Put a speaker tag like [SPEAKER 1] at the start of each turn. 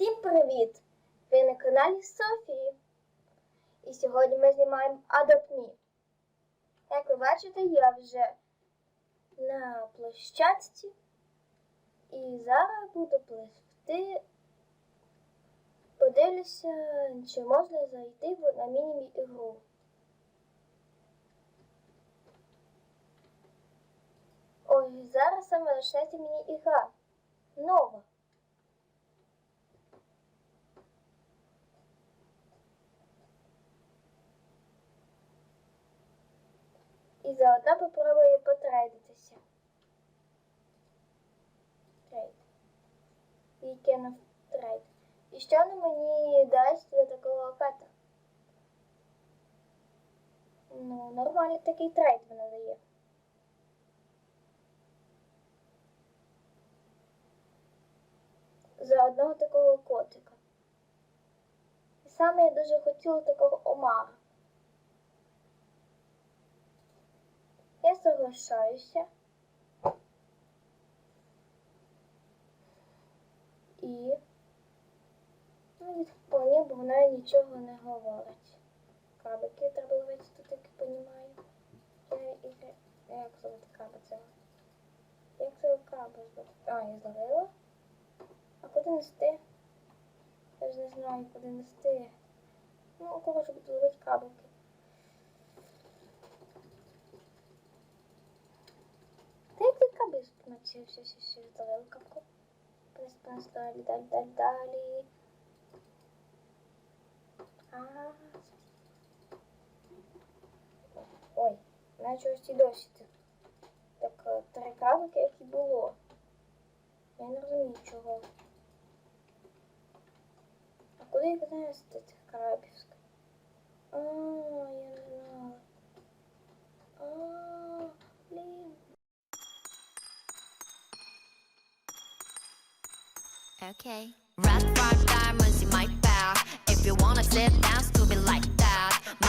[SPEAKER 1] Всім привіт! Ви на каналі Софії. І сьогодні ми знімаємо Me. Як ви бачите, я вже на площадці. І зараз буду пливти. Подивлюся, чи можна зайти на міні-ігру. Ой, зараз саме почнеться міні-ігра. Нова. І заодно попробую потрейдитися. Трейд. Of Trade. І що воно мені дасть до такого ката? Ну, нормальний такий трейд воно дає. За одного такого котика. І саме я дуже хотіла такого омара. Соглашаюся. І ну, вполне, бо вона нічого не говорить. Крабики треба ловити тут, як я, я, як зловити краба цього? Як цього краба зловити? А, я зловила. А куди нести? Я ж не знаю, куди нести. Ну, коротше, буду ловити крабики. Краби наче все, все, все, зловила капку. Пес, пес, далі, далі, далі, далі. А, Ой, наче ось і досі. Так, е, три крабики, як і було. Я не розумію, чого. А куди їх нести, цих крабів? А, я не знала.
[SPEAKER 2] Okay. Red five diamonds in my back. If you wanna sit down, to me like that.